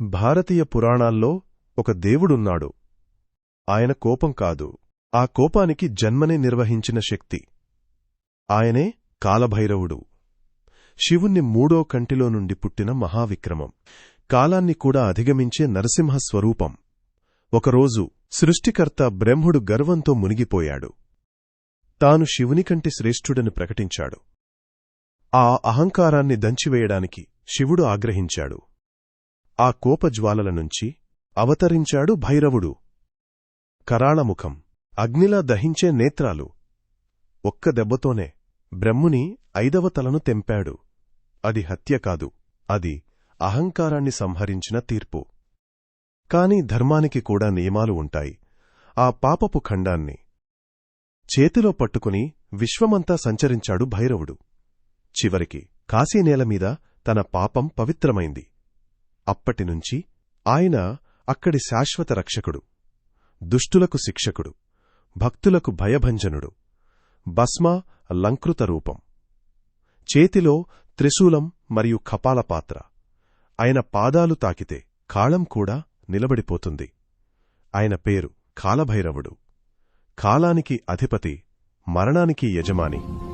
భారతీయ పురాణాల్లో ఒక దేవుడున్నాడు. ఆయన కోపం కాదు. ఆ కోపానికి జన్మనే నిర్వహించిన శక్తి. ఆయనే కాలభైరవుడు. శివుణ్ణి మూడో కంటిలో నుండి పుట్టిన మహావిక్రమం. కాలాన్ని కూడా అధిగమించే నరసింహ స్వరూపం ఒకరోజు సృష్టికర్త బ్రహ్ముడు గర్వంతో మునిగిపోయాడు. తాను శివునికంటే శ్రేష్ఠుడని ప్రకటించాడు. ఆ అహంకారాన్ని దంచివేయడానికి శివుడు ఆగ్రహించాడు. ఆ కోపజ్వాలల నుంచి అవతరించాడు భైరవుడు. కరాళముఖం. అగ్నిలా దహించే నేత్రాలు. ఒక్క దెబ్బతోనే బ్రహ్ముని ఐదవ తలను తెంపాడు. అది హత్య కాదు. అది అహంకారాన్ని సంహరించిన తీర్పు. కాని ధర్మానికి కూడా నియమాలు ఉంటాయి. ఆ పాపపు ఖండాన్ని చేతిలో పట్టుకుని విశ్వమంతా సంచరించాడు భైరవుడు. చివరికి కాశీనేలమీద తన పాపం పవిత్రమైంది. అప్పటినుంచి ఆయన అక్కడి శాశ్వత రక్షకుడు దుష్టులకు శిక్షకుడు భక్తులకు భయభంజనుడు భస్మ లంకృత రూపం చేతిలో త్రిశూలం మరియు కపాలపాత్ర ఆయన పాదాలు తాకితే కాళం కూడా నిలబడిపోతుంది. ఆయన పేరు కాలభైరవుడు. కాలానికి అధిపతి మరణానికి యజమాని.